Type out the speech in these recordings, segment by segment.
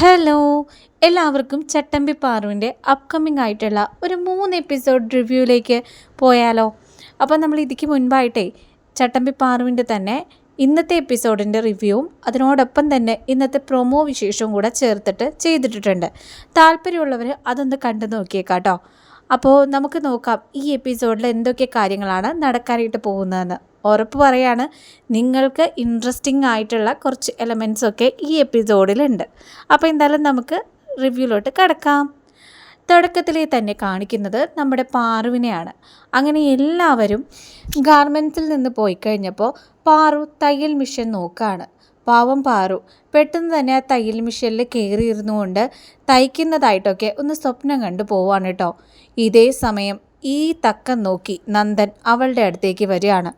Hello. എല്ലാവർക്കും ചട്ടമ്പി പാറുവിന്റെ upcoming ആയിട്ടുള്ള ഒരു മൂന്ന് എപ്പിസോഡ് റിവ്യൂയിലേക്ക് പോയാലോ. അപ്പോൾ നമ്മൾ ഇതിക്ക് മുൻപായിട്ടേ ചട്ടമ്പി പാറുവിന്റെ തന്നെ ഇന്നത്തെ എപ്പിസോഡിന്റെ റിവ്യൂവും അതിനോടൊപ്പം തന്നെ ഇന്നത്തെ പ്രൊമോ വിശേഷവും കൂടെ ചേർത്തിട്ട് ചെയ്തിട്ടിട്ടുണ്ട്. താല്പര്യമുള്ളവർ അതൊന്ന് കണ്ടു നോക്കിയേക്കാട്ടോ അപ്പോൾ നമുക്ക് നോക്കാം ഈ എപ്പിസോഡിൽ എന്തൊക്കെ കാര്യങ്ങളാണ് നടക്കാനായിട്ട് പോകുന്നതെന്ന്. ഉറപ്പ് പറയാണ് നിങ്ങൾക്ക് ഇൻട്രസ്റ്റിംഗ് ആയിട്ടുള്ള കുറച്ച് എലമെൻസ് ഒക്കെ ഈ എപ്പിസോഡിലുണ്ട് അപ്പോൾ എന്തായാലും നമുക്ക് റിവ്യൂലോട്ട് കിടക്കാം. തുടക്കത്തിലേ തന്നെ കാണിക്കുന്നത് നമ്മുടെ പാറുവിനെയാണ്. അങ്ങനെ എല്ലാവരും ഗാർമെൻസിൽ നിന്ന് പോയി കഴിഞ്ഞപ്പോൾ പാറു തയ്യൽ മിഷൻ നോക്കുകയാണ് പാവം പാറു പെട്ടെന്ന് തന്നെ ആ തയ്യൽ മിഷനിൽ കയറിയിരുന്നു കൊണ്ട് തയ്ക്കുന്നതായിട്ടൊക്കെ ഒന്ന് സ്വപ്നം കണ്ടു പോവാണ് കേട്ടോ ഇതേ സമയം ഈ തക്കം നോക്കി നന്ദൻ അവളുടെ അടുത്തേക്ക് വരികയാണ്.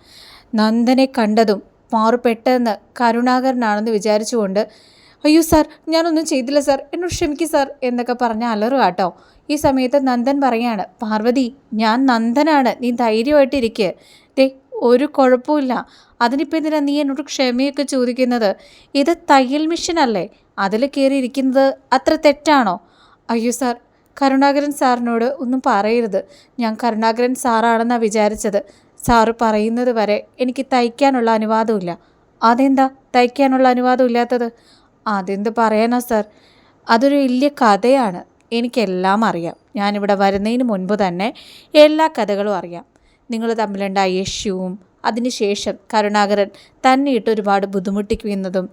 നന്ദനെ കണ്ടതും മാറു പെട്ടെന്ന് കരുണാകരനാണെന്ന് വിചാരിച്ചുകൊണ്ട് അയ്യോ സാർ ഞാനൊന്നും ചെയ്തില്ല സാർ. എന്നോട് ക്ഷമിക്കും സാർ എന്നൊക്കെ പറഞ്ഞ അലറു കേട്ടോ ഈ സമയത്ത് നന്ദൻ പറയാണ് പാർവതി ഞാൻ നന്ദനാണ്. നീ ധൈര്യമായിട്ടിരിക്കുക ദേ ഒരു കുഴപ്പമില്ല അതിനിപ്പോൾ എന്തിനാ നീ എന്നോട് ക്ഷമയൊക്കെ ചോദിക്കുന്നത്? ഇത് തയ്യൽ മിഷനല്ലേ അതിൽ കയറി ഇരിക്കുന്നത് അത്ര തെറ്റാണോ? അയ്യോ സാർ കരുണാകരൻ സാറിനോട് ഒന്നും പറയരുത്. ഞാൻ കരുണാകരൻ സാറാണെന്നാണ് വിചാരിച്ചത്. സാറ് പറയുന്നത് വരെ എനിക്ക് തയ്ക്കാനുള്ള അനുവാദമില്ല. അതെന്താ തയ്ക്കാനുള്ള അനുവാദം ഇല്ലാത്തത് അതെന്ത് പറയാനാ സാർ? അതൊരു വലിയ കഥയാണ്. എനിക്കെല്ലാം അറിയാം. ഞാനിവിടെ വരുന്നതിന് മുൻപ് തന്നെ എല്ലാ കഥകളും അറിയാം. നിങ്ങൾ തമ്മിലുണ്ടായ യേശുവും അതിനുശേഷം കരുണാകരൻ തന്നെ ഇട്ട് ഒരുപാട് ബുദ്ധിമുട്ടിക്കുന്നതും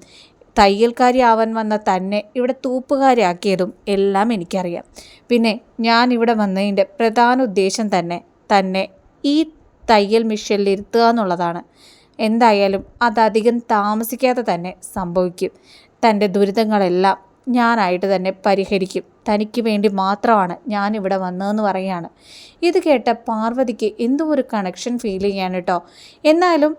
തയ്യൽക്കാരി ആവാൻ വന്ന തന്നെ ഇവിടെ തൂപ്പുകാരിയാക്കിയതും എല്ലാം എനിക്കറിയാം. പിന്നെ ഞാൻ ഇവിടെ വന്നതിന്റെ പ്രധാന ഉദ്ദേശം തന്നെ തന്നെ ഈ തയ്യൽ മെഷീനിൽ ഇരുത്തുക എന്നുള്ളതാണ്. എന്തായാലും അതധികം താമസിക്കാതെ തന്നെ സംഭവിക്കും. തന്റെ ദുരിതങ്ങളെല്ലാം ഞാനായിട്ട് തന്നെ പരിഹരിക്കും. തനിക്ക് വേണ്ടി മാത്രമാണ് ഞാനിവിടെ വന്നതെന്ന് പറയുകയാണ്. ഇത് കേട്ട പാർവതിക്ക് എന്തോ ഒരു കണക്ഷൻ ഫീൽ ചെയ്യാണ് കേട്ടോ. എന്നാലും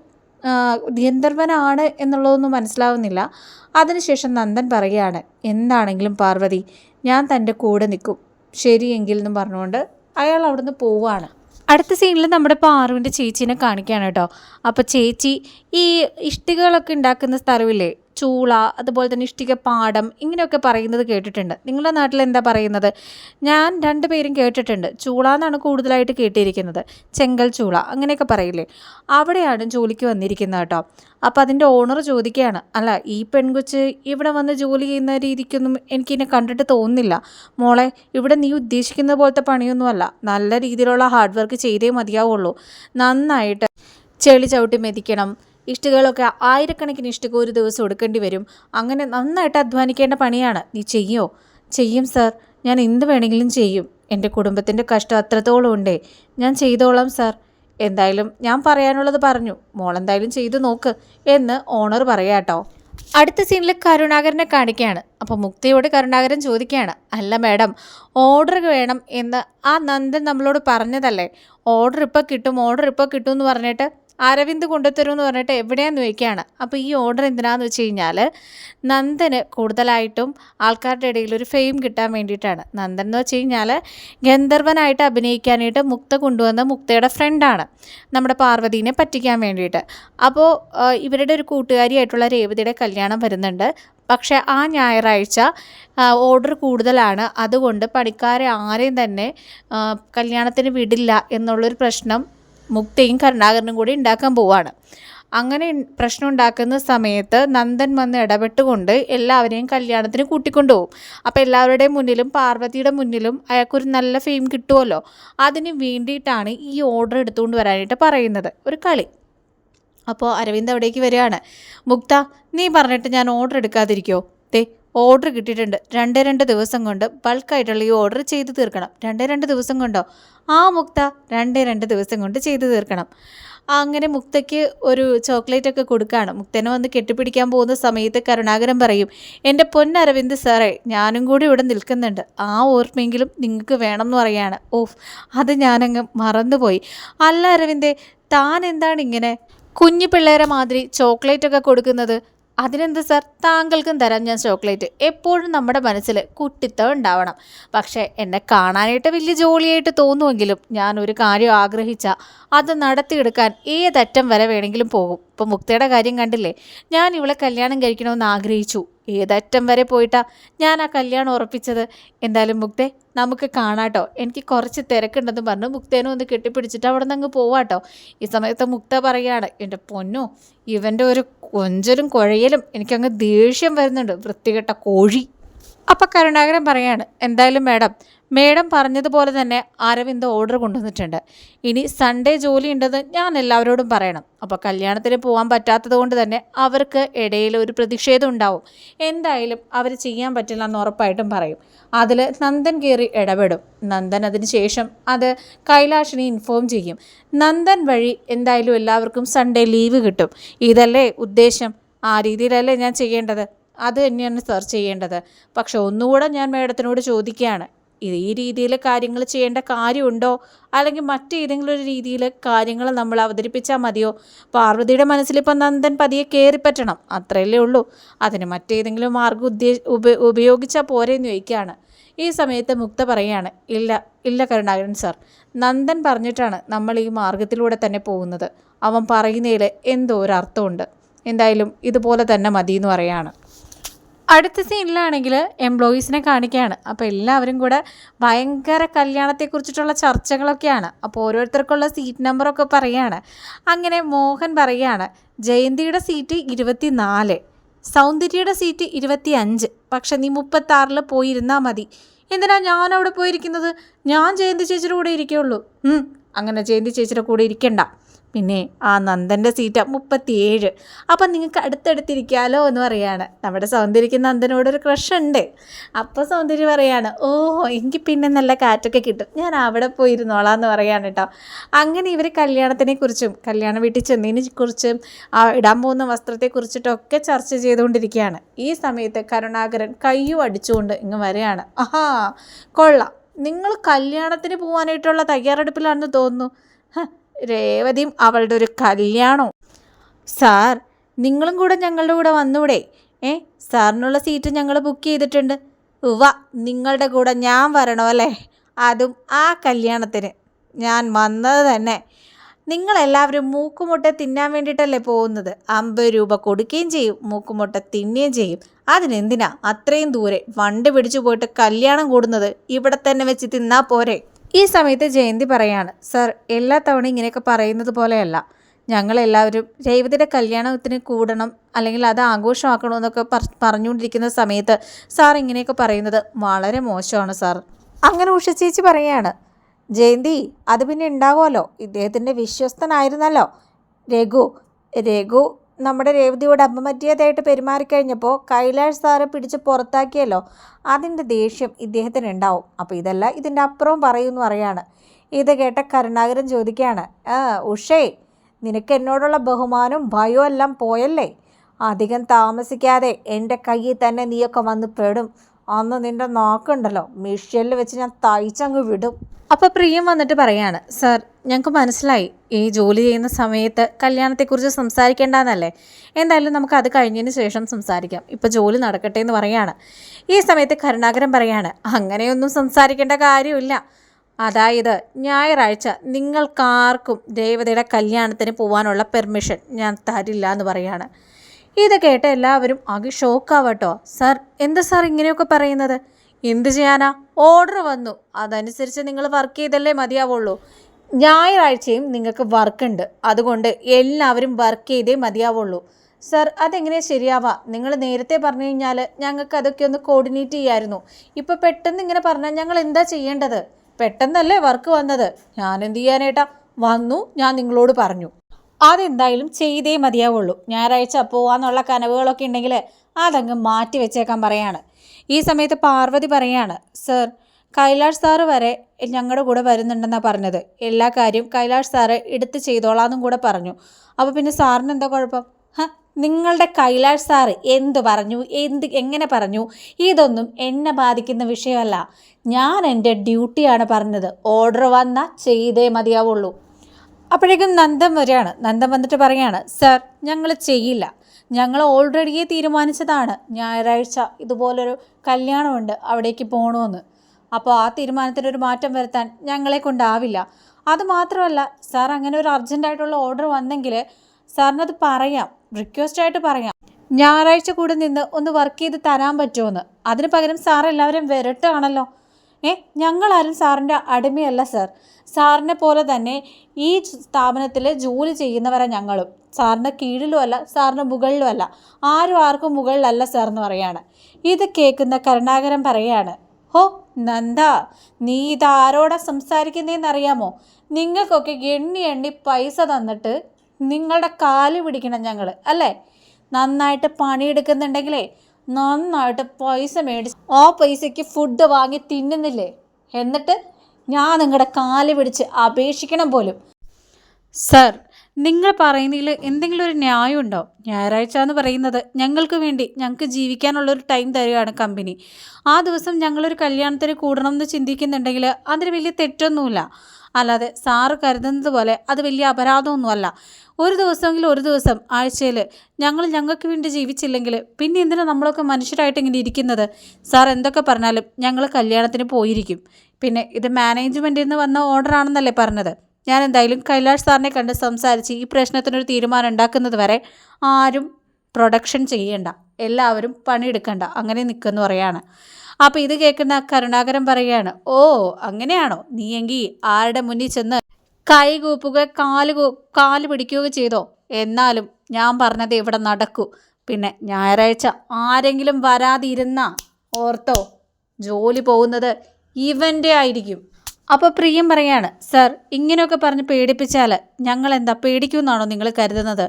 ഗന്ധർവനാണ് എന്നുള്ളതൊന്നും മനസ്സിലാവുന്നില്ല. അതിനുശേഷം നന്ദൻ പറയുകയാണ് എന്താണെങ്കിലും പാർവതി ഞാൻ തന്റെ കൂടെ നിൽക്കും. ശരിയെങ്കിൽ എന്നും പറഞ്ഞുകൊണ്ട് അയാൾ അവിടുന്ന് പോവുകയാണ്. അടുത്ത സീനിൽ നമ്മുടെ പാറുവിന്റെ ചേച്ചീനെ കാണിക്കുകയാണ് കേട്ടോ. അപ്പോൾ ചേച്ചി ഈ ഇഷ്ടികകളൊക്കെ ഉണ്ടാക്കുന്ന സ്ഥലമില്ലേ ചൂള അതുപോലെ തന്നെ ഇഷ്ടിക പാടം ഇങ്ങനെയൊക്കെ പറയുന്നത് കേട്ടിട്ടുണ്ട്. നിങ്ങളുടെ നാട്ടിൽ എന്താ പറയുന്നത്? ഞാൻ രണ്ടുപേരും കേട്ടിട്ടുണ്ട്. ചൂള എന്നാണ് കൂടുതലായിട്ട് കേട്ടിരിക്കുന്നത്. ചെങ്കൽ ചൂള അങ്ങനെയൊക്കെ പറയില്ലേ? അവിടെയാണ് ജോലിക്ക് വന്നിരിക്കുന്നത് കേട്ടോ. അപ്പോൾ അതിന്റെ ഓണർ ചോദിക്കുകയാണ് അല്ല ഈ പെൺകൊച്ച് ഇവിടെ വന്ന് ജോലി ചെയ്യുന്ന രീതിക്കൊന്നും എനിക്കിനെ കണ്ടിട്ട് തോന്നുന്നില്ല. മോളെ ഇവിടെ നീ ഉദ്ദേശിക്കുന്ന പോലത്തെ പണിയൊന്നുമല്ല നല്ല രീതിയിലുള്ള ഹാർഡ് വർക്ക് ചെയ്തേ മതിയാവുള്ളൂ. നന്നായിട്ട് ചെളി ചവിട്ടി മെതിക്കണം. ഇഷ്ടികളൊക്കെ ആയിരക്കണക്കിന് ഇഷ്ടിക ഒരു ദിവസം എടുക്കേണ്ടി വരും. അങ്ങനെ നന്നായിട്ട് അധ്വാനിക്കേണ്ട പണിയാണ്. നീ ചെയ്യോ? ചെയ്യും സാർ. ഞാൻ എന്ത് വേണമെങ്കിലും ചെയ്യും. എന്റെ കുടുംബത്തിന്റെ കഷ്ടം അത്രത്തോളം ഉണ്ടേ. ഞാൻ ചെയ്തോളാം സാർ. എന്തായാലും ഞാൻ പറയാനുള്ളത് പറഞ്ഞു. മോൾ എന്തായാലും ചെയ്തു നോക്ക് എന്ന് ഓണർ പറയാട്ടോ അടുത്ത സീനിൽ കരുണാകരനെ കാണിക്കുകയാണ് അപ്പോൾ മുക്തിയോട് കരുണാകരൻ ചോദിക്കുകയാണ് അല്ല മാഡം ഓർഡർ വേണം എന്ന് ആ നന്ദൻ നമ്മളോട് പറഞ്ഞതല്ലേ? ഓർഡർ ഇപ്പോൾ കിട്ടും ഓർഡർ ഇപ്പോൾ കിട്ടും എന്ന് പറഞ്ഞിട്ട് അരവിന്ദ് കൊണ്ടുത്തരും എന്ന് പറഞ്ഞിട്ട് എവിടെയാന്ന് ചോദിക്കുകയാണ്. അപ്പോൾ ഈ ഓർഡർ എന്തിനാന്ന് വെച്ച് കഴിഞ്ഞാൽ നന്ദന് കൂടുതലായിട്ടും ആൾക്കാരുടെ ഇടയിൽ ഒരു ഫെയിം കിട്ടാൻ വേണ്ടിയിട്ടാണ്. നന്ദൻ എന്ന് വെച്ച് കഴിഞ്ഞാൽ ഗന്ധർവനായിട്ട് അഭിനയിക്കാനായിട്ട് മുക്ത കൊണ്ടുവന്ന മുക്തയുടെ ഫ്രണ്ടാണ് നമ്മുടെ പാർവതീനെ പറ്റിക്കാൻ വേണ്ടിയിട്ട്. അപ്പോൾ ഇവരുടെ ഒരു കൂട്ടുകാരിയായിട്ടുള്ള രേവതിയുടെ കല്യാണം വരുന്നുണ്ട്. പക്ഷേ ആ ഞായറാഴ്ച ഓർഡർ കൂടുതലാണ്. അതുകൊണ്ട് പണിക്കാരെ ആരെയും തന്നെ കല്യാണത്തിന് വിടില്ല എന്നുള്ളൊരു പ്രശ്നം മുക്തയും കരുണാകരനും കൂടി ഉണ്ടാക്കാൻ പോവാണ്. അങ്ങനെ പ്രശ്നം ഉണ്ടാക്കുന്ന സമയത്ത് നന്ദൻ വന്ന് ഇടപെട്ടുകൊണ്ട് എല്ലാവരെയും കല്യാണത്തിന് കൂട്ടിക്കൊണ്ടുപോകും അപ്പോൾ എല്ലാവരുടെയും മുന്നിലും പാർവതിയുടെ മുന്നിലും അയാൾക്കൊരു നല്ല ഫെയിം കിട്ടുമല്ലോ അതിന് വേണ്ടിയിട്ടാണ് ഈ ഓർഡർ എടുത്തുകൊണ്ട് വരാനായിട്ട് പറയുന്നത്. ഒരു കളി. അപ്പോൾ അരവിന്ദ് അവിടേക്ക് വരികയാണ്. മുക്ത നീ പറഞ്ഞിട്ട് ഞാൻ ഓർഡർ എടുക്കാതിരിക്കോ? ദേ ഓർഡർ കിട്ടിയിട്ടുണ്ട്. രണ്ട് രണ്ട് ദിവസം കൊണ്ട് ബൾക്കായിട്ടുള്ള ഈ ഓർഡർ ചെയ്ത് തീർക്കണം. രണ്ട് രണ്ട് ദിവസം കൊണ്ടോ? ആ മുക്ത രണ്ട് രണ്ട് ദിവസം കൊണ്ട് ചെയ്തു തീർക്കണം. അങ്ങനെ മുക്തയ്ക്ക് ഒരു ചോക്ലേറ്റ് ഒക്കെ കൊടുക്കുകയാണ് മുക്തനെ വന്ന് കെട്ടിപ്പിടിക്കാൻ പോകുന്ന സമയത്ത് കരുണാകരൻ പറയും എന്റെ പൊന്നരവിന്ദ് സാറേ ഞാനും കൂടി ഇവിടെ നിൽക്കുന്നുണ്ട്. ആ ഓർമ്മയെങ്കിലും നിങ്ങൾക്ക് വേണം എന്ന് പറയാണ്. ഓഫ് അത് ഞാനങ്ങ് മറന്നുപോയി. അല്ല അരവിന്ദേ താൻ എന്താണ് ഇങ്ങനെ കുഞ്ഞു പിള്ളേരെ മാതിരി ചോക്ലേറ്റ് ഒക്കെ കൊടുക്കുന്നത്? അതിനെന്ത് സർ? താങ്കൾക്കും തരാം ഞാൻ ചോക്ലേറ്റ്. എപ്പോഴും നമ്മുടെ മനസ്സിൽ കുട്ടിത്തം ഉണ്ടാവണം. പക്ഷേ എന്നെ കാണാനായിട്ട് വലിയ ജോലിയായിട്ട് തോന്നുമെങ്കിലും ഞാൻ ഒരു കാര്യം ആഗ്രഹിച്ച അത് നടത്തിയെടുക്കാൻ ഏതറ്റം വരെ വേണമെങ്കിലും പോകും. ഇപ്പം മുക്തയുടെ കാര്യം കണ്ടില്ലേ? ഞാൻ ഇവളെ കല്യാണം കഴിക്കണമെന്ന് ആഗ്രഹിച്ചു. ഏതറ്റം വരെ പോയിട്ടാ ഞാൻ ആ കല്യാണം ഉറപ്പിച്ചത്? എന്തായാലും മുക്തെ നമുക്ക് കാണാട്ടോ. എനിക്ക് കുറച്ച് തിരക്കുണ്ടെന്ന് പറഞ്ഞു മുക്തേനെ ഒന്ന് കെട്ടിപ്പിടിച്ചിട്ട് അവിടെ നിന്ന് അങ്ങ് പോവാട്ടോ. ഈ സമയത്ത് മുക്ത പറയുകയാണ് എന്റെ പൊന്നോ ഇവന്റെ ഒരു കൊഞ്ചലും കുഴയലും എനിക്കങ്ങ് ദേഷ്യം വരുന്നുണ്ട്. വൃത്തികെട്ട കോഴി. അപ്പം കരുണാകരൻ പറയാണ് എന്തായാലും മാഡം മേഡം പറഞ്ഞതുപോലെ തന്നെ അരവിന്ദ് ഓർഡർ കൊണ്ടുവന്നിട്ടുണ്ട്. ഇനി സൺഡേ ജോലി ഉണ്ടെന്ന് ഞാൻ എല്ലാവരോടും പറയണം. അപ്പോൾ കല്യാണത്തിന് പോകാൻ പറ്റാത്തത് കൊണ്ട് തന്നെ അവർക്ക് ഇടയിൽ ഒരു പ്രതിഷേധം ഉണ്ടാവും. എന്തായാലും അവർ ചെയ്യാൻ പറ്റില്ല എന്ന് ഉറപ്പായിട്ടും പറയും. അതിൽ നന്ദൻ കയറി ഇടപെടും. നന്ദൻ അതിന് ശേഷം അത് കൈലാഷിനെ ഇൻഫോം ചെയ്യും. നന്ദൻ വഴി എന്തായാലും എല്ലാവർക്കും സൺഡേ ലീവ് കിട്ടും. ഇതല്ലേ ഉദ്ദേശം? ആ രീതിയിലല്ലേ ഞാൻ ചെയ്യേണ്ടത്? അത് തന്നെയാണ് സർ ചെയ്യേണ്ടത്. പക്ഷെ ഒന്നുകൂടെ ഞാൻ മേഡത്തിനോട് ചോദിക്കുകയാണ്. ഈ രീതിയിൽ കാര്യങ്ങൾ ചെയ്യേണ്ട കാര്യമുണ്ടോ? അല്ലെങ്കിൽ മറ്റേതെങ്കിലും ഒരു രീതിയിൽ കാര്യങ്ങൾ നമ്മൾ അവതരിപ്പിച്ചാൽ മതിയോ? പാർവതിയുടെ മനസ്സിലിപ്പോൾ നന്ദൻ പതിയെ കയറിപ്പറ്റണം അത്രയല്ലേ ഉള്ളൂ. അതിന് മറ്റേതെങ്കിലും മാർഗം ഉദ്ദേ ഉപ ഉപയോഗിച്ചാൽ പോരെയെന്ന് ചോദിക്കുകയാണ്. ഈ സമയത്ത് മുക്ത പറയാണ് ഇല്ല ഇല്ല കരുണാകരൻ സാർ നന്ദൻ പറഞ്ഞിട്ടാണ് നമ്മൾ ഈ മാർഗത്തിലൂടെ തന്നെ പോകുന്നത്. അവൻ പറയുന്നതിൽ എന്തോ ഒരു അർത്ഥമുണ്ട്. എന്തായാലും ഇതുപോലെ തന്നെ മതിയെന്ന് പറയാണ് അടുത്ത സീനിലാണെങ്കിൽ എംപ്ലോയീസിനെ കാണിക്കുകയാണ്. അപ്പോൾ എല്ലാവരും കൂടെ ഭയങ്കര കല്യാണത്തെക്കുറിച്ചിട്ടുള്ള ചർച്ചകളൊക്കെയാണ്. അപ്പോൾ ഓരോരുത്തർക്കുള്ള സീറ്റ് നമ്പറൊക്കെ പറയുകയാണ്. അങ്ങനെ മോഹൻ പറയുകയാണ് ജയന്തിയുടെ സീറ്റ് ഇരുപത്തി നാല് സൗന്ദര്യയുടെ സീറ്റ് ഇരുപത്തി അഞ്ച് പക്ഷെ നീ മുപ്പത്താറിൽ പോയിരുന്നാൽ മതി. എന്തിനാ ഞാൻ അവിടെ പോയിരിക്കുന്നത്? ഞാൻ ജയന്തി ചേച്ചിയുടെ കൂടെ ഇരിക്കുകയുള്ളൂ അങ്ങനെ ജയന്തി ചേച്ചിയുടെ കൂടെ ഇരിക്കണ്ട. പിന്നെ ആ നന്ദന്റെ സീറ്റ് മുപ്പത്തിയേഴ്. അപ്പം നിങ്ങൾക്ക് അടുത്തടുത്തിരിക്കാലോ എന്ന് പറയാണ്. നമ്മുടെ സൗന്ദര്യക്ക് നന്ദനോടൊരു ക്രഷ് ഉണ്ട് അപ്പോൾ സൗന്ദര്യം പറയാണ് ഓഹോ എനിക്ക് പിന്നെ നല്ല കാറ്റൊക്കെ കിട്ടും. ഞാൻ അവിടെ പോയിരുന്നോളാം എന്ന് പറയാണ് കേട്ടോ. അങ്ങനെ ഇവർ കല്യാണത്തിനെ കുറിച്ചും കല്യാണ വീട്ടിൽ ചെന്നതിനെ കുറിച്ചും ആ ഇടാൻ പോകുന്ന വസ്ത്രത്തെക്കുറിച്ചിട്ടൊക്കെ ചർച്ച ചെയ്തുകൊണ്ടിരിക്കുകയാണ്. ഈ സമയത്ത് കരുണാകരൻ കയ്യും അടിച്ചുകൊണ്ട് ഇങ്ങ് വരികയാണ്. ആഹാ കൊള്ളാം. നിങ്ങൾ കല്യാണത്തിന് പോകാനായിട്ടുള്ള തയ്യാറെടുപ്പിലാണെന്ന് തോന്നുന്നു. രേവതിയും അവളുടെ ഒരു കല്യാണവും. സാർ നിങ്ങളും കൂടെ ഞങ്ങളുടെ കൂടെ വന്നൂടെ. ഏ സാറിനുള്ള സീറ്റ് ഞങ്ങൾ ബുക്ക് ചെയ്തിട്ടുണ്ട്. ഉവ നിങ്ങളുടെ കൂടെ ഞാൻ വരണോ അല്ലേ? അതും ആ കല്യാണത്തിന്. ഞാൻ വന്നത് തന്നെ. നിങ്ങളെല്ലാവരും മൂക്കുമുട്ട തിന്നാൻ വേണ്ടിയിട്ടല്ലേ പോകുന്നത്? അമ്പത് രൂപ കൊടുക്കുകയും ചെയ്യും മൂക്കുമുട്ട തിന്നുകയും ചെയ്യും. അതിനെന്തിനാ അത്രയും ദൂരെ വണ്ടി പിടിച്ചു പോയിട്ട് കല്യാണം കൂടുന്നത്? ഇവിടെ തന്നെ വെച്ച് തിന്നാ പോരെ. ഈ സമയത്ത് ജയന്തി പറയാണ് സർ എല്ലാ തവണ ഇങ്ങനെയൊക്കെ പറയുന്നത് പോലെയല്ല. ഞങ്ങളെല്ലാവരും രേവതിയുടെ കല്യാണത്തിന് കൂടണം അല്ലെങ്കിൽ അത് ആഘോഷമാക്കണമെന്നൊക്കെ പറ- പറഞ്ഞുകൊണ്ടിരിക്കുന്ന സമയത്ത് സാർ ഇങ്ങനെയൊക്കെ പറയുന്നത് വളരെ മോശമാണ് സാർ. അങ്ങനെ ഉഷ ചേച്ചി പറയാണ് ജയന്തി അത് പിന്നെ ഉണ്ടാവുമല്ലോ. ഇദ്ദേഹത്തിന്റെ വിശ്വസ്തനായിരുന്നല്ലോ. രഘു രഘു നമ്മുടെ രേവതിയോട് അപമര്യാദയായിട്ട് പെരുമാറിക്കഴിഞ്ഞപ്പോൾ കൈലാഷ് സാറെ പിടിച്ച് പുറത്താക്കിയല്ലോ. അതിന്റെ ദേഷ്യം ഇദ്ദേഹത്തിന് ഉണ്ടാവും അപ്പോൾ ഇതല്ല ഇതിന്റെ അപ്പുറവും പറയുമെന്ന് പറയാണ്. ഇത് കേട്ട കരുണാകരൻ ചോദിക്കുകയാണ്. ഉഷേ നിനക്ക് എന്നോടുള്ള ബഹുമാനവും ഭയവും എല്ലാം പോയല്ലേ? അധികം താമസിക്കാതെ എന്റെ കയ്യിൽ തന്നെ നീയൊക്കെ വന്ന് പെടും. അന്ന് നിന്റെ നാക്കുണ്ടല്ലോ. മിഷ്യലിൽ വെച്ച് ഞാൻ തയ്ച്ചങ്ങ് വിടും. അപ്പോൾ പ്രിയം വന്നിട്ട് പറയാണ് സർ ഞങ്ങൾക്ക് മനസ്സിലായി. ഈ ജോലി ചെയ്യുന്ന സമയത്ത് കല്യാണത്തെക്കുറിച്ച് സംസാരിക്കേണ്ടെന്നല്ലേ? എന്തായാലും നമുക്ക് അത് കഴിഞ്ഞതിന് ശേഷം സംസാരിക്കാം. ഇപ്പോൾ ജോലി നടക്കട്ടെ എന്ന് പറയാണ്. ഈ സമയത്ത് കരുണാകരൻ പറയാണ് അങ്ങനെയൊന്നും സംസാരിക്കേണ്ട കാര്യമില്ല. അതായത് ഞായറാഴ്ച നിങ്ങൾക്കാർക്കും ദേവതയുടെ കല്യാണത്തിന് പോകാനുള്ള പെർമിഷൻ ഞാൻ തരില്ല എന്ന് പറയാണ്. ഇത് കേട്ട എല്ലാവരും ആകെ ഷോക്കാവട്ടോ. സർ എന്താ സർ ഇങ്ങനെയൊക്കെ പറയുന്നത്? എന്ത് ചെയ്യാനാ? ഓർഡർ വന്നു. അതനുസരിച്ച് നിങ്ങൾ വർക്ക് ചെയ്തല്ലേ മതിയാവുള്ളൂ. ഞായറാഴ്ചയും നിങ്ങൾക്ക് വർക്ക് ഉണ്ട് അതുകൊണ്ട് എല്ലാവരും വർക്ക് ചെയ്തേ മതിയാവുള്ളൂ. സർ അതെങ്ങനെയാണ് ശരിയാവാ? നിങ്ങൾ നേരത്തെ പറഞ്ഞു കഴിഞ്ഞാൽ ഞങ്ങൾക്ക് അതൊക്കെ ഒന്ന് കോർഡിനേറ്റ് ചെയ്യായിരുന്നു. ഇപ്പോൾ പെട്ടെന്ന് ഇങ്ങനെ പറഞ്ഞാൽ ഞങ്ങൾ എന്താ ചെയ്യേണ്ടത്? പെട്ടെന്നല്ലേ വർക്ക് വന്നത്. ഞാൻ എന്ത് ചെയ്യാനേട്ടാ വന്നു ഞാൻ നിങ്ങളോട് പറഞ്ഞു. അതെന്തായാലും ചെയ്തേ മതിയാവുള്ളൂ. ഞായറാഴ്ച പോവാന്നുള്ള കനവുകളൊക്കെ ഉണ്ടെങ്കിൽ അതങ്ങ് മാറ്റി വെച്ചേക്കാൻ പറയാണ്. ഈ സമയത്ത് പാർവതി പറയാണ് സർ കൈലാഷ് സാറ് വരെ ഞങ്ങളുടെ കൂടെ വരുന്നുണ്ടെന്നാണ് പറഞ്ഞത്. എല്ലാ കാര്യവും കൈലാഷ് സാറ് എടുത്ത് ചെയ്തോളാന്നും കൂടെ പറഞ്ഞു. അപ്പോൾ പിന്നെ സാറിന് എന്താ കുഴപ്പം? നിങ്ങളുടെ കൈലാഷ് സാറ് എന്ത് പറഞ്ഞു? എന്ത് എങ്ങനെ പറഞ്ഞു? ഇതൊന്നും എന്നെ ബാധിക്കുന്ന വിഷയമല്ല. ഞാൻ എന്റെ ഡ്യൂട്ടിയാണ് പറഞ്ഞത്. ഓർഡർ വന്നാൽ ചെയ്തേ മതിയാവുള്ളൂ. അപ്പോഴേക്കും നന്ദം വരികയാണ്. നന്ദം വന്നിട്ട് പറയാണ് സർ ഞങ്ങൾ ചെയ്യില്ല. ഞങ്ങൾ ഓൾറെഡി തീരുമാനിച്ചതാണ്. ഞായറാഴ്ച ഇതുപോലൊരു കല്യാണമുണ്ട് അവിടേക്ക് പോകണമെന്ന് അപ്പോൾ ആ തീരുമാനത്തിനൊരു മാറ്റം വരുത്താൻ ഞങ്ങളെ കൊണ്ടാവില്ല. അതുമാത്രമല്ല സാർ അങ്ങനെ ഒരു അർജന്റായിട്ടുള്ള ഓർഡർ വന്നെങ്കിൽ സാറിനത് പറയാം റിക്വസ്റ്റ് ആയിട്ട് പറയാം. ഞായറാഴ്ച കൂടെ നിന്ന് ഒന്ന് വർക്ക് ചെയ്ത് തരാൻ പറ്റുമോയെന്ന് അതിന് പകരം സാർ എല്ലാവരും വിരട്ടാണല്ലോ. ഏ ഞങ്ങളാരും സാറിന്റെ അടിമയല്ല സർ. സാറിനെ പോലെ തന്നെ ഈ സ്ഥാപനത്തിൽ ജോലി ചെയ്യുന്നവരാണ് ഞങ്ങളും. സാറിന്റെ കീഴിലും അല്ല സാറിന്റെ മുകളിലും അല്ല ആരും ആർക്കും മുകളിലല്ല സാർ എന്ന് പറയാണ്. ഇത് കേൾക്കുന്ന കരുണാകരൻ പറയാണ് ഹോ നന്ദ നീ ഇതാരോടാ സംസാരിക്കുന്നതെന്നറിയാമോ നിങ്ങൾക്കൊക്കെ എണ്ണി എണ്ണി പൈസ തന്നിട്ട് നിങ്ങളുടെ കാൽ പിടിക്കണം ഞങ്ങൾ അല്ലേ? നന്നായിട്ട് പണിയെടുക്കുന്നുണ്ടെങ്കിലേ നന്നായിട്ട് പൈസ മേടിച്ച് ആ പൈസയ്ക്ക് ഫുഡ് വാങ്ങി തിന്നുന്നില്ലേ? എന്നിട്ട് ഞാൻ നിങ്ങളുടെ കാൽ പിടിച്ച് അപേക്ഷിക്കണം പോലും. സർ നിങ്ങൾ പറയുന്നതിൽ എന്തെങ്കിലും ഒരു ന്യായം ഉണ്ടോ? ഞായറാഴ്ച എന്ന് പറയുന്നത് ഞങ്ങൾക്ക് വേണ്ടി ഞങ്ങൾക്ക് ജീവിക്കാനുള്ളൊരു ടൈം തരികയാണ് കമ്പനി ആ ദിവസം ഞങ്ങളൊരു കല്യാണത്തിന് കൂടണം എന്ന് ചിന്തിക്കുന്നുണ്ടെങ്കിൽ അതിന് വലിയ തെറ്റൊന്നുമില്ല. അല്ലാതെ സാറ് കരുതുന്നത് പോലെ അത് വലിയ അപരാധമൊന്നുമല്ല. ഒരു ദിവസമെങ്കിലും ഒരു ദിവസം ആഴ്ചയിൽ ഞങ്ങൾ ഞങ്ങൾക്ക് വേണ്ടി ജീവിച്ചില്ലെങ്കിൽ പിന്നെ എന്തിനാ നമ്മളൊക്കെ മനുഷ്യരായിട്ട് ഇങ്ങനെ ഇരിക്കുന്നത്? സാർ എന്തൊക്കെ പറഞ്ഞാലും ഞങ്ങൾ കല്യാണത്തിന് പോയിരിക്കും. പിന്നെ ഇത് മാനേജ്മെന്റിൽ നിന്ന് വന്ന ഓർഡർ ആണെന്നല്ലേ പറഞ്ഞത്? ഞാൻ എന്തായാലും കൈലാഷ് സാറിനെ കണ്ട് സംസാരിച്ച് ഈ പ്രശ്നത്തിനൊരു തീരുമാനം ഉണ്ടാക്കുന്നത് വരെ ആരും പ്രൊഡക്ഷൻ ചെയ്യേണ്ട. എല്ലാവരും പണിയെടുക്കണ്ട. അങ്ങനെ നിൽക്കുന്ന പറയാണ്. അപ്പോൾ ഇത് കേൾക്കുന്ന കരുണാകരൻ പറയുകയാണ് ഓ അങ്ങനെയാണോ? നീയെങ്കിൽ ആരുടെ മുന്നിൽ ചെന്ന് കൈ കൂപ്പുക കാൽ കാൽ പിടിക്കുക ചെയ്തോ? എന്നാലും ഞാൻ പറഞ്ഞത് ഇവിടെ നടക്കൂ. പിന്നെ ഞായറാഴ്ച ആരെങ്കിലും വരാതിരുന്ന ഓർത്തോ? ജോലി പോകുന്നത് ഇവന്റെ ആയിരിക്കും. അപ്പോൾ പ്രിയം പറയാണ് സർ ഇങ്ങനെയൊക്കെ പറഞ്ഞ് പേടിപ്പിച്ചാൽ ഞങ്ങൾ എന്താ പേടിക്കുമെന്നാണോ നിങ്ങൾ കരുതുന്നത്?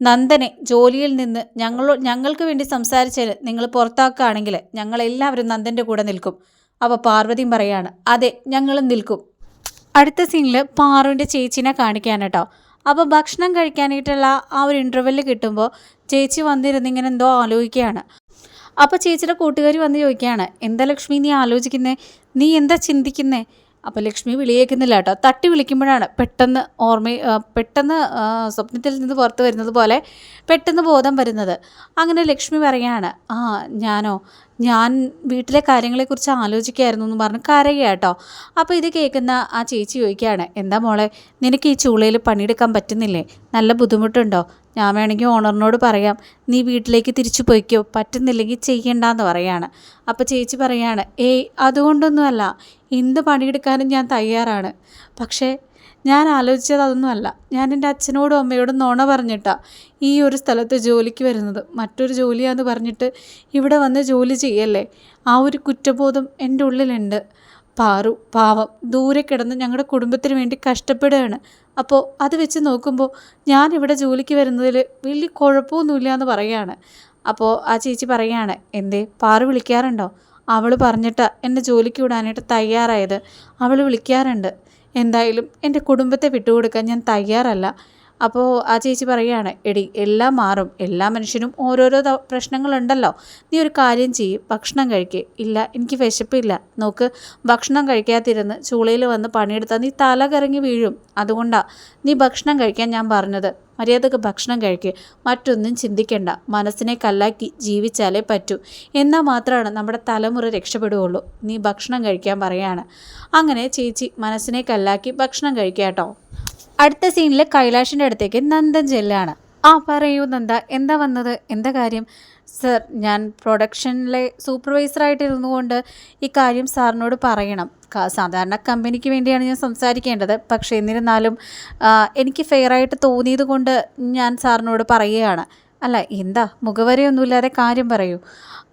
നന്ദനെ ജോലിയിൽ നിന്ന് ഞങ്ങളോ ഞങ്ങൾക്ക് വേണ്ടി സംസാരിച്ചാൽ നിങ്ങൾ പുറത്താക്കുകയാണെങ്കിൽ ഞങ്ങളെല്ലാവരും നന്ദന്റെ കൂടെ നിൽക്കും. അപ്പോൾ പാർവതിയും പറയാണ് അതെ ഞങ്ങളും നിൽക്കും. അടുത്ത സീനിൽ പാറുവിന്റെ ചേച്ചിനെ കാണിക്കാൻ കേട്ടോ അപ്പോൾ ഭക്ഷണം കഴിക്കാനായിട്ടുള്ള ആ ഒരു ഇന്റർവെല്ലിൽ കിട്ടുമ്പോൾ ചേച്ചി വന്നിരുന്ന് ഇങ്ങനെ എന്തോ ആലോചിക്കുകയാണ്. അപ്പോൾ ചേച്ചിയുടെ കൂട്ടുകാരി വന്ന് ചോദിക്കുകയാണ് എന്താ ലക്ഷ്മി നീ ആലോചിക്കുന്നേ? നീ എന്താ ചിന്തിക്കുന്നേ? അപ്പോൾ ലക്ഷ്മി വിളിയേക്കുന്നില്ല കേട്ടോ തട്ടി വിളിക്കുമ്പോഴാണ് പെട്ടെന്ന് ഓർമ്മ പെട്ടെന്ന് സ്വപ്നത്തിൽ നിന്ന് പുറത്ത് വരുന്നത് പോലെ പെട്ടെന്ന് ബോധം വരുന്നത്. അങ്ങനെ ലക്ഷ്മി പറയാണ് ആ ഞാനോ? ഞാൻ വീട്ടിലെ കാര്യങ്ങളെക്കുറിച്ച് ആലോചിക്കുകയായിരുന്നു എന്ന് പറഞ്ഞ് കരയുക കേട്ടോ. അപ്പോൾ ഇത് കേൾക്കുന്ന ആ ചേച്ചി ചോദിക്കുകയാണ് എന്താ മോളെ നിനക്ക് ഈ ചൂളയിൽ പണിയെടുക്കാൻ പറ്റുന്നില്ലേ? നല്ല ബുദ്ധിമുട്ടുണ്ടോ? ഞാൻ വേണമെങ്കിൽ ഓണറിനോട് പറയാം നീ വീട്ടിലേക്ക് തിരിച്ചു പോയിക്കോ പറ്റുന്നില്ലെങ്കിൽ ചെയ്യണ്ടെന്ന് പറയാണ്. അപ്പോൾ ചേച്ചി പറയാണ് ഏയ് അതുകൊണ്ടൊന്നുമല്ല എന്ത് പണിയെടുക്കാനും ഞാൻ തയ്യാറാണ്. പക്ഷേ ഞാൻ ആലോചിച്ചത് അതൊന്നുമല്ല ഞാൻ എന്റെ അച്ഛനോടും അമ്മയോടും നോണ പറഞ്ഞിട്ടാ ഈ ഒരു സ്ഥലത്ത് ജോലിക്ക് വരുന്നത്. മറ്റൊരു ജോലിയാന്ന് പറഞ്ഞിട്ട് ഇവിടെ വന്ന് ജോലി ചെയ്യല്ലേ? ആ ഒരു കുറ്റബോധം എന്റെ ഉള്ളിലുണ്ട്. പാറു പാവം ദൂരെ കിടന്ന് ഞങ്ങളുടെ കുടുംബത്തിന് വേണ്ടി കഷ്ടപ്പെടുകയാണ്. അപ്പോൾ അത് വെച്ച് നോക്കുമ്പോൾ ഞാൻ ഇവിടെ ജോലിക്ക് വരുന്നതിൽ വലിയ കുഴപ്പമൊന്നുമില്ല എന്ന് പറയുകയാണ് അപ്പോൾ ആ ചേച്ചി പറയുകയാണ് എന്തേ പാറു വിളിക്കാറുണ്ടോ? അവൾ പറഞ്ഞിട്ട് എന്നെ ജോലിക്ക് വിടാനായിട്ട് തയ്യാറായത്. അവൾ വിളിക്കാറുണ്ട്. എന്തായാലും എന്റെ കുടുംബത്തെ വിട്ടുകൊടുക്കാൻ ഞാൻ തയ്യാറല്ല. അപ്പോൾ ആ ചേച്ചി പറയുകയാണ് എടി എല്ലാം മാറും. എല്ലാ മനുഷ്യനും ഓരോരോ പ്രശ്നങ്ങളുണ്ടല്ലോ. നീ ഒരു കാര്യം ചെയ്യ്. ഭക്ഷണം കഴിക്കുക ഇല്ല എനിക്ക് വിശപ്പില്ല. നോക്ക് ഭക്ഷണം കഴിക്കാതിരുന്ന് ചൂളയിൽ വന്ന് പണിയെടുത്താൽ നീ തല കറങ്ങി വീഴും. അതുകൊണ്ടാണ് നീ ഭക്ഷണം കഴിക്കാൻ ഞാൻ പറഞ്ഞത്. മര്യാദയ്ക്ക് ഭക്ഷണം കഴിക്കുക മറ്റൊന്നും ചിന്തിക്കേണ്ട. മനസ്സിനെ കല്ലാക്കി ജീവിച്ചാലേ പറ്റൂ. എന്നാൽ മാത്രമാണ് നമ്മുടെ തലമുറ രക്ഷപ്പെടുകയുള്ളൂ. നീ ഭക്ഷണം കഴിക്കാൻ പറയാണ്. അങ്ങനെ ചേച്ചി മനസ്സിനെ കല്ലാക്കി ഭക്ഷണം കഴിക്കുക കേട്ടോ അടുത്ത സീനിൽ കൈലാഷിന്റെ അടുത്തേക്ക് നന്ദൻ ചെല്ലാണ് ആ പറയൂ നന്ദ എന്താ വന്നത്? എന്താ കാര്യം? സർ ഞാൻ പ്രൊഡക്ഷനിലെ സൂപ്പർവൈസറായിട്ടിരുന്നുകൊണ്ട് ഈ കാര്യം സാറിനോട് പറയണം. സാധാരണ കമ്പനിക്ക് വേണ്ടിയാണ് ഞാൻ സംസാരിക്കേണ്ടത്. പക്ഷേ എന്നിരുന്നാലും എനിക്ക് ഫെയറായിട്ട് തോന്നിയത് കൊണ്ട് ഞാൻ സാറിനോട് പറയുകയാണ്. അല്ല എന്താ? മുഖവരെയൊന്നുമില്ലാതെ കാര്യം പറയൂ.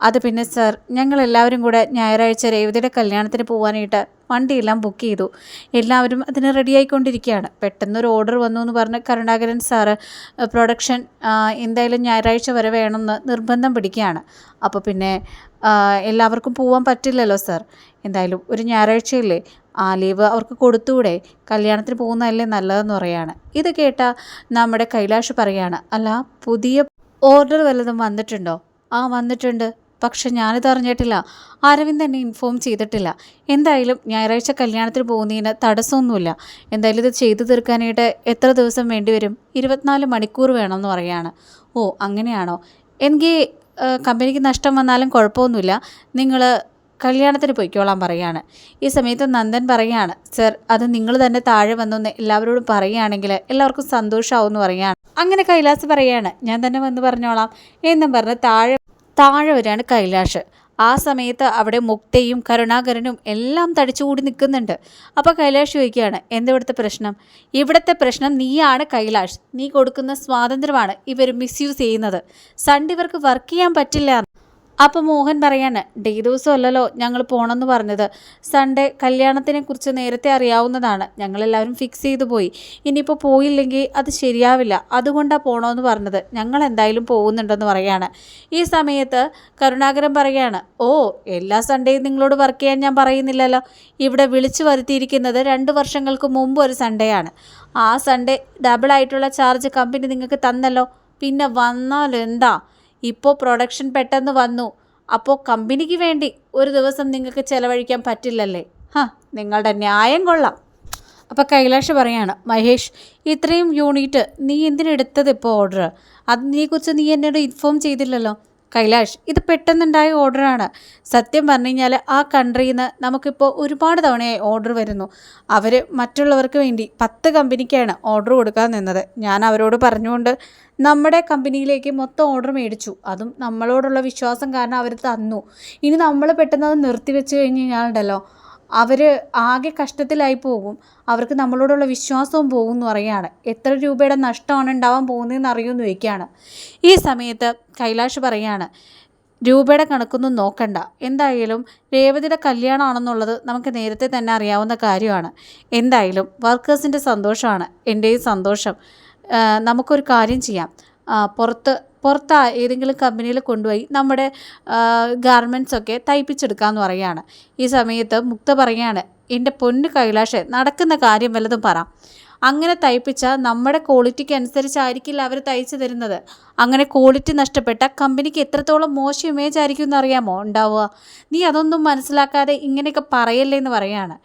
അത് പിന്നെ സർ ഞങ്ങൾ എല്ലാവരും കൂടെ ഞായറാഴ്ച രേവതിയുടെ കല്യാണത്തിന് പോകാനായിട്ട് വണ്ടിയെല്ലാം ബുക്ക് ചെയ്തു. എല്ലാവരും അതിന് റെഡി ആയിക്കൊണ്ടിരിക്കുകയാണ്. പെട്ടെന്നൊരു ഓർഡർ വന്നു എന്ന് പറഞ്ഞ് കരുണാകരൻ സാറ് പ്രൊഡക്ഷൻ എന്തായാലും ഞായറാഴ്ച വരെ വേണമെന്ന് നിർബന്ധം പിടിക്കുകയാണ്. അപ്പോൾ പിന്നെ എല്ലാവർക്കും പോകാൻ പറ്റില്ലല്ലോ സർ. എന്തായാലും ഒരു ഞായറാഴ്ചയില്ലേ? ആ ലീവ് അവർക്ക് കൊടുത്തുകൂടെ? കല്യാണത്തിന് പോകുന്നതല്ലേ നല്ലതെന്ന് പറയാണ്. ഇത് കേട്ട നമ്മുടെ കൈലാഷ് പറയാണ് അല്ല പുതിയ ഓർഡർ വല്ലതും വന്നിട്ടുണ്ടോ? ആ വന്നിട്ടുണ്ട്. പക്ഷെ ഞാനിത് അറിഞ്ഞിട്ടില്ല. അരവിന്ദ് എന്നെ ഇൻഫോം ചെയ്തിട്ടില്ല. എന്തായാലും ഞായറാഴ്ച കല്യാണത്തിന് പോകുന്നതിന് തടസ്സമൊന്നുമില്ല. എന്തായാലും ഇത് ചെയ്തു തീർക്കാനായിട്ട് എത്ര ദിവസം വേണ്ടിവരും ഇരുപത്തിനാല് മണിക്കൂർ വേണമെന്ന് പറയാണ് ഓ അങ്ങനെയാണോ? എനിക്ക് കമ്പനിക്ക് നഷ്ടം വന്നാലും കുഴപ്പമൊന്നുമില്ല. നിങ്ങൾ കല്യാണത്തിന് പൊയ്ക്കോളാൻ പറയാണ്. ഈ സമയത്ത് നന്ദൻ പറയാണ് സർ അത് നിങ്ങൾ തന്നെ താഴെ വന്നൊന്ന് എല്ലാവരോടും പറയുകയാണെങ്കിൽ എല്ലാവർക്കും സന്തോഷമാവുമെന്ന് പറയാണ്. അങ്ങനെ കൈലാസ് പറയാണ് ഞാൻ തന്നെ വന്ന് പറഞ്ഞോളാം. എന്നും പറഞ്ഞ് താഴെ താഴെ വരികയാണ് കൈലാഷ്. ആ സമയത്ത് അവിടെ മുക്തയും കരുണാകരനും എല്ലാം തടിച്ചുകൂടി നിൽക്കുന്നുണ്ട്. അപ്പോൾ കൈലാഷ് ചോദിക്കുകയാണ് എന്താ ഇവിടുത്തെ പ്രശ്നം? ഇവിടുത്തെ പ്രശ്നം നീയാണ് കൈലാഷ്. നീ കൊടുക്കുന്ന സ്വാതന്ത്ര്യമാണ് ഇവർ മിസ്യൂസ് ചെയ്യുന്നത്. സൺഡേ വർക്ക് ചെയ്യാൻ പറ്റില്ല അപ്പോൾ മോഹൻ പറയാണ് ഡേ ദിവസം അല്ലല്ലോ ഞങ്ങൾ പോകണമെന്ന് പറഞ്ഞത്. സൺഡേ കല്യാണത്തിനെ കുറിച്ച് നേരത്തെ അറിയാവുന്നതാണ്. ഞങ്ങളെല്ലാവരും ഫിക്സ് ചെയ്തു പോയി. ഇനിയിപ്പോൾ പോയില്ലെങ്കിൽ അത് ശരിയാവില്ല. അതുകൊണ്ടാണ് പോകണമെന്ന് പറഞ്ഞത്. ഞങ്ങൾ എന്തായാലും പോകുന്നുണ്ടെന്ന് പറയാണ്. ഈ സമയത്ത് കരുണാകരൻ പറയാണ് ഓ എല്ലാ സൺഡേയും നിങ്ങളോട് വർക്ക് ചെയ്യാൻ ഞാൻ പറയുന്നില്ലല്ലോ. ഇവിടെ വിളിച്ചു വരുത്തിയിരിക്കുന്നത് രണ്ട് വർഷങ്ങൾക്ക് മുമ്പ് ഒരു സൺഡേ ആണ്. ആ സൺഡേ ഡബിൾ ആയിട്ടുള്ള ചാർജ് കമ്പനി നിങ്ങൾക്ക് തന്നല്ലോ. പിന്നെ വന്നാൽ എന്താ? ഇപ്പോൾ പ്രൊഡക്ഷൻ പെട്ടെന്ന് വന്നു. അപ്പോൾ കമ്പനിക്ക് വേണ്ടി ഒരു ദിവസം നിങ്ങൾക്ക് ചിലവഴിക്കാൻ പറ്റില്ലല്ലേ? ഹാ നിങ്ങളുടെ ന്യായം കൊള്ളാം. അപ്പോൾ കൈലാഷ് പറയാണ് മഹേഷ് ഇത്രയും യൂണിറ്റ് നീ എന്തിനെടുത്തത് ഇപ്പോൾ ഓർഡർ അത് നീയെക്കുറിച്ച് നീ എന്നോട് ഇൻഫോം ചെയ്തില്ലല്ലോ. കൈലാഷ് ഇത് പെട്ടെന്നുണ്ടായ ഓർഡറാണ്. സത്യം പറഞ്ഞു കഴിഞ്ഞാൽ ആ കൺട്രിയിൽ നിന്ന് നമുക്കിപ്പോൾ ഒരുപാട് തവണയായി ഓർഡർ വരുന്നു. അവർ മറ്റുള്ളവർക്ക് വേണ്ടി പത്ത് കമ്പനിക്കാണ് ഓർഡർ കൊടുക്കാൻ നിന്നത്. ഞാൻ അവരോട് പറഞ്ഞുകൊണ്ട് നമ്മുടെ കമ്പനിയിലേക്ക് മൊത്തം ഓർഡർ മേടിച്ചു. അതും നമ്മളോടുള്ള വിശ്വാസം കാരണം അവർ തന്നു. ഇനി നമ്മൾ പെട്ടെന്ന് അത് നിർത്തിവെച്ച് കഴിഞ്ഞ് കഴിഞ്ഞാലുണ്ടല്ലോ അവർ ആകെ കഷ്ടത്തിലായി പോകും. അവർക്ക് നമ്മളോടുള്ള വിശ്വാസവും പോകും എന്ന് പറയുകയാണ്. എത്ര രൂപയുടെ നഷ്ടമാണ് ഉണ്ടാവാൻ പോകുന്നതെന്ന് അറിയുമെന്ന് ചോദിക്കുകയാണ്. ഈ സമയത്ത് കൈലാഷ് പറയാണ് രൂപയുടെ കണക്കൊന്നും നോക്കണ്ട. എന്തായാലും രേവതിയുടെ കല്യാണമാണെന്നുള്ളത് നമുക്ക് നേരത്തെ തന്നെ അറിയാവുന്ന കാര്യമാണ്. എന്തായാലും വർക്കേഴ്സിന്റെ സന്തോഷമാണ് എന്റെയും സന്തോഷം. നമുക്കൊരു കാര്യം ചെയ്യാം. പുറത്ത് പുറത്ത് ഏതെങ്കിലും കമ്പനിയിൽ കൊണ്ടുപോയി നമ്മുടെ ഗാർമെന്റ്സ് ഒക്കെ തയ്പ്പിച്ചെടുക്കാമെന്ന് പറയുകയാണ്. ഈ സമയത്ത് മുക്ത പറയുകയാണ് എന്റെ പൊന്ന് കൈലാഷെ നടക്കുന്ന കാര്യം വല്ലതും പറ. അങ്ങനെ തയ്പ്പിച്ചാൽ നമ്മുടെ ക്വാളിറ്റിക്ക് അനുസരിച്ചായിരിക്കില്ല അവർ തയ്ച്ചു തരുന്നത്. അങ്ങനെ ക്വാളിറ്റി നഷ്ടപ്പെട്ട കമ്പനിക്ക് എത്രത്തോളം മോശം ഇമേജ് ആയിരിക്കും എന്ന് അറിയാമോ ഉണ്ടാവുക? നീ അതൊന്നും മനസ്സിലാക്കാതെ ഇങ്ങനെയൊക്കെ പറയല്ലേ എന്ന് പറയാണ്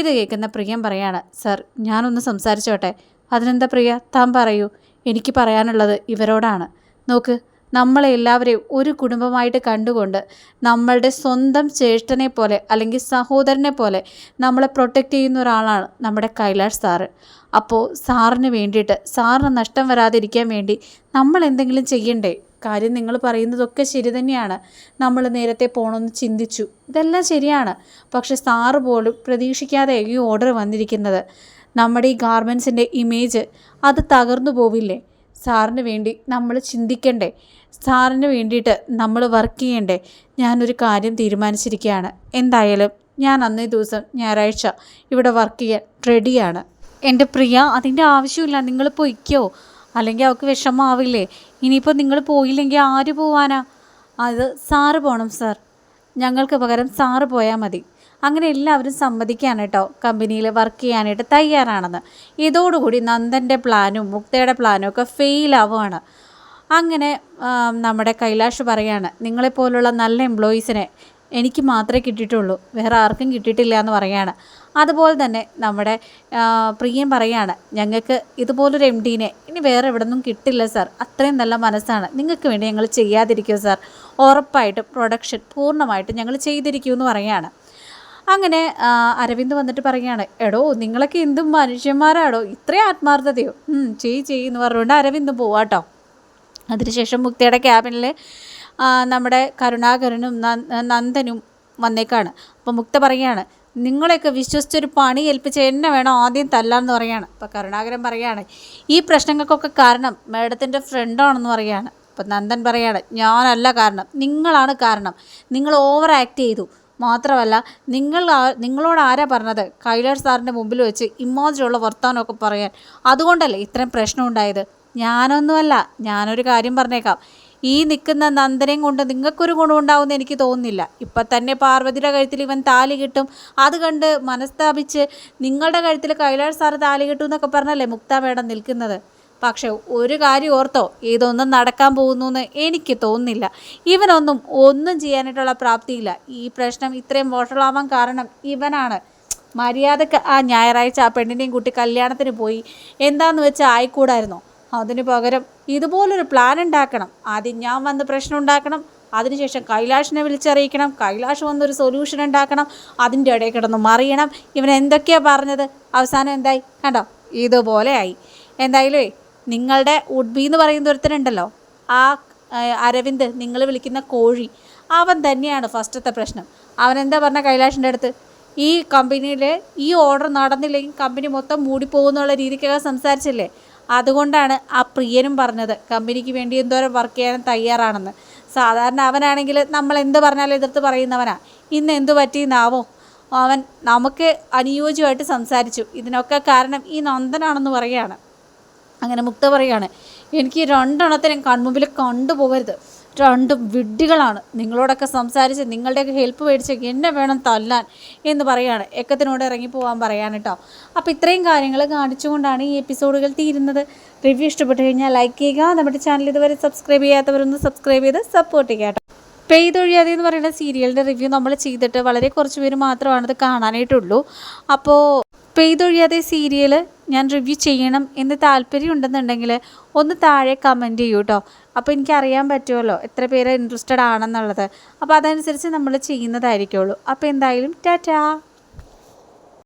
ഇത് കേൾക്കുന്ന പ്രിയം പറയാണ് സർ ഞാനൊന്ന് സംസാരിച്ചോട്ടെ. അതിനെന്താ പ്രിയ? താൻ പറയൂ. എനിക്ക് പറയാനുള്ളത് ഇവരോടാണ്. നോക്ക് നമ്മളെ എല്ലാവരെയും ഒരു കുടുംബമായിട്ട് കണ്ടുകൊണ്ട് നമ്മളുടെ സ്വന്തം ജ്യേഷ്ഠനെ പോലെ അല്ലെങ്കിൽ സഹോദരനെ പോലെ നമ്മളെ പ്രൊട്ടക്റ്റ് ചെയ്യുന്ന ഒരാളാണ് നമ്മുടെ കൈലാഷ് സാറ് അപ്പോൾ സാറിന് വേണ്ടിയിട്ട് സാറിന് നഷ്ടം വരാതിരിക്കാൻ വേണ്ടി നമ്മൾ എന്തെങ്കിലും ചെയ്യണ്ടേ? കാര്യം നിങ്ങൾ പറയുന്നതൊക്കെ ശരി തന്നെയാണ്. നമ്മൾ നേരത്തെ പോകണമെന്ന് ചിന്തിച്ചു. ഇതെല്ലാം ശരിയാണ്. പക്ഷെ സാറ് പോലും പ്രതീക്ഷിക്കാതെ ഈ ഓർഡർ വന്നിരിക്കുന്നത്. നമ്മുടെ ഈ ഗാർമെൻസിന്റെ ഇമേജ് അത് തകർന്നു പോവില്ലേ? സാറിന് വേണ്ടി നമ്മൾ ചിന്തിക്കണ്ടേ? സാറിന് വേണ്ടിയിട്ട് നമ്മൾ വർക്ക് ചെയ്യണ്ടേ? ഞാനൊരു കാര്യം തീരുമാനിച്ചിരിക്കുകയാണ് എന്തായാലും ഞാൻ അന്നേ ദിവസം ഞായറാഴ്ച ഇവിടെ വർക്ക് ചെയ്യാൻ റെഡിയാണ് എന്റെ പ്രിയ അതിന്റെ ആവശ്യമില്ല. നിങ്ങൾ പൊയ്ക്കോ. അല്ലെങ്കിൽ അവൾക്ക് വിഷമാവില്ലേ? ഇനിയിപ്പോൾ നിങ്ങൾ പോയില്ലെങ്കിൽ ആര് പോവാനാ? അത് സാറ് പോകണം സാർ. ഞങ്ങൾക്ക് പകരം സാറ് പോയാൽ മതി. അങ്ങനെ എല്ലാവരും സമ്മതിക്കാൻ കേട്ടോ. കമ്പനിയിൽ വർക്ക് ചെയ്യാനായിട്ട് തയ്യാറാണെന്ന്. ഇതോടുകൂടി നന്ദന്റെ പ്ലാനും മുക്തയുടെ പ്ലാനും ഒക്കെ ഫെയിലാവുകയാണ് അങ്ങനെ നമ്മുടെ കൈലാഷ് പറയാണ് നിങ്ങളെപ്പോലുള്ള നല്ല എംപ്ലോയീസിനെ എനിക്ക് മാത്രമേ കിട്ടിയിട്ടുള്ളൂ. വേറെ ആർക്കും കിട്ടിയിട്ടില്ല എന്ന് പറയാണ്. അതുപോലെ തന്നെ നമ്മുടെ പ്രിയൻ പറയാണ് ഞങ്ങൾക്ക് ഇതുപോലൊരു എം ഡീനെ ഇനി വേറെ എവിടെ നിന്നും കിട്ടില്ല സാർ അത്രയും നല്ല മനസ്സാണ്. നിങ്ങൾക്ക് വേണ്ടി ഞങ്ങൾ ചെയ്യാതിരിക്കുമോ സാർ ഉറപ്പായിട്ടും പ്രൊഡക്ഷൻ പൂർണമായിട്ടും ഞങ്ങൾ ചെയ്തിരിക്കുമെന്ന് പറയാണ്. അങ്ങനെ അരവിന്ദ് വന്നിട്ട് പറയുകയാണ് എടോ നിങ്ങളൊക്കെ എന്തും മനുഷ്യന്മാരാടോ ഇത്രയും ആത്മാർത്ഥതയോ? ചെയ് ചെയ്യുന്നു പറഞ്ഞുകൊണ്ട് അരവിന്ദ് പോവാട്ടോ. അതിനുശേഷം മുക്തിയുടെ ക്യാബിനിൽ നമ്മുടെ കരുണാകരനും നന്ദനും വന്നേക്കാണ്. അപ്പോൾ മുക്ത പറയുകയാണ് നിങ്ങളെയൊക്കെ വിശ്വസിച്ചൊരു പണി ഏൽപ്പിച്ച് എന്നെ വേണം ആദ്യം തല്ലാന്ന് പറയാണ് അപ്പോൾ കരുണാകരൻ പറയുകയാണ് ഈ പ്രശ്നങ്ങൾക്കൊക്കെ കാരണം മേഡത്തിന്റെ ഫ്രണ്ടാണെന്ന് പറയുകയാണ്. അപ്പോൾ നന്ദൻ പറയുകയാണ് ഞാനല്ല കാരണം നിങ്ങളാണ് കാരണം. നിങ്ങൾ ഓവർ ആക്ട് ചെയ്തു. മാത്രമല്ല നിങ്ങൾ നിങ്ങളോട് ആരാ പറഞ്ഞത്? കൈലാഷ് സാറിന്റെ മുമ്പിൽ വെച്ച് ഇമ്മാതിരിയുള്ള വർത്തമാനമൊക്കെ പറയാൻ. അതുകൊണ്ടല്ലേ ഇത്രയും പ്രശ്നം ഉണ്ടായത്? ഞാനൊന്നുമല്ല ഞാനൊരു കാര്യം പറഞ്ഞേക്കാം. ഈ നിൽക്കുന്ന നന്ദനയും കൊണ്ട് നിങ്ങൾക്കൊരു ഗുണമുണ്ടാവുമെന്ന് എനിക്ക് തോന്നുന്നില്ല. ഇപ്പം തന്നെ പാർവതിയുടെ കഴുത്തിൽ ഇവൻ താലി കിട്ടും. അത് കണ്ട് മനസ്താപിച്ച് നിങ്ങളുടെ കഴുത്തിൽ കൈലാഷ് സാറ് താലി കിട്ടും എന്നൊക്കെ പറഞ്ഞല്ലേ മുക്ത മേഡം നിൽക്കുന്നത്? പക്ഷെ ഒരു കാര്യം ഓർത്തോ ഇതൊന്നും നടക്കാൻ പോകുന്നു എന്ന് എനിക്ക് തോന്നുന്നില്ല. ഇവനൊന്നും ഒന്നും ചെയ്യാനായിട്ടുള്ള പ്രാപ്തിയില്ല. ഈ പ്രശ്നം ഇത്രയും വോഷളാവാൻ കാരണം ഇവനാണ്. മര്യാദയ്ക്ക് ആ ഞായറാഴ്ച ആ പെണ്ണിനെയും കുട്ടി കല്യാണത്തിന് പോയി. എന്താന്ന് വെച്ചാൽ ആയിക്കൂടായിരുന്നോ? അതിന് പകരം ഇതുപോലൊരു പ്ലാൻ ഉണ്ടാക്കണം. ആദ്യം ഞാൻ വന്ന് പ്രശ്നം ഉണ്ടാക്കണം. അതിനുശേഷം കൈലാഷിനെ വിളിച്ചറിയിക്കണം. കൈലാഷ് വന്നൊരു സൊല്യൂഷൻ ഉണ്ടാക്കണം. അതിന്റെ ഇടയിൽ കിടന്ന് മറിയണം. ഇവൻ എന്തൊക്കെയാണ് പറഞ്ഞത്? അവസാനം എന്തായി? കണ്ടോ? ഇതുപോലെ ആയി. എന്തായാലും നിങ്ങളുടെ ഉഡ്ബി എന്ന് പറയുന്ന ഒരുത്തനുണ്ടല്ലോ. ആ അരവിന്ദ് നിങ്ങൾ വിളിക്കുന്ന കോഴി. അവൻ തന്നെയാണ് ഫസ്റ്റത്തെ പ്രശ്നം. അവൻ എന്താ പറഞ്ഞ കൈലാഷിന്റെ അടുത്ത്? ഈ കമ്പനിയിൽ ഈ ഓർഡർ നടന്നില്ലെങ്കിൽ കമ്പനി മൊത്തം മൂടിപ്പോകുന്നുള്ള രീതിക്കൊക്കെ സംസാരിച്ചില്ലേ? അതുകൊണ്ടാണ് ആ പ്രിയനും പറഞ്ഞത് കമ്പനിക്ക് വേണ്ടി എന്തോരം വർക്ക് ചെയ്യാൻ തയ്യാറാണെന്ന്. സാധാരണ അവനാണെങ്കിൽ നമ്മൾ എന്ത് പറഞ്ഞാലും എതിർത്ത് പറയുന്നവനാ. ഇന്ന് എന്ത് പറ്റിയെന്നാവോ? അവൻ നമുക്ക് അനുയോജ്യമായിട്ട് സംസാരിച്ചു. ഇതിനൊക്കെ കാരണം ഈ നന്ദനാണെന്ന് പറയുകയാണ്. അങ്ങനെ മുക്ത പറയുകയാണ്. എനിക്ക് രണ്ടെണ്ണത്തിനും കൺമുമ്പിൽ കണ്ടുപോകരുത്. രണ്ടും വിഡ്ഢികളാണ്. നിങ്ങളോടൊക്കെ സംസാരിച്ച് നിങ്ങളുടെയൊക്കെ ഹെൽപ്പ് മേടിച്ച് എന്നെ വേണം തല്ലാൻ എന്ന് പറയാണ് എക്കത്തിനോട് ഇറങ്ങി പോകാൻ പറയാൻ കേട്ടോ. അപ്പോൾ ഇത്രയും കാര്യങ്ങൾ കാണിച്ചുകൊണ്ടാണ് ഈ എപ്പിസോഡുകൾ തീരുന്നത്. റിവ്യൂ ഇഷ്ടപ്പെട്ട് കഴിഞ്ഞാൽ ലൈക്ക് ചെയ്യുക. നമ്മുടെ ചാനൽ ഇതുവരെ സബ്സ്ക്രൈബ് ചെയ്യാത്തവരൊന്ന് സബ്സ്ക്രൈബ് ചെയ്ത് സപ്പോർട്ട് ചെയ്യുക കേട്ടോ. പെയ്തൊഴിയാതെ എന്ന് പറയുന്ന സീരിയലിന്റെ റിവ്യൂ നമ്മൾ ചെയ്തിട്ട് വളരെ കുറച്ച് പേര് മാത്രമാണ് ഇത് കാണാനായിട്ടുള്ളൂ. അപ്പോൾ പെയ്തൊഴിയാതെ സീരിയൽ ഞാൻ റിവ്യൂ ചെയ്യണം എന്ന് താല്പര്യം ഉണ്ടെന്നുണ്ടെങ്കിൽ ഒന്ന് താഴെ കമന്റ് ചെയ്യൂ കേട്ടോ അപ്പോൾ എനിക്കറിയാൻ പറ്റുമല്ലോ എത്ര പേര് ഇൻട്രസ്റ്റഡ് ആണെന്നുള്ളത്. അപ്പോൾ അതനുസരിച്ച് നമ്മൾ ചെയ്യുന്നതായിരിക്കുള്ളൂ. അപ്പോൾ എന്തായാലും ടാറ്റാ.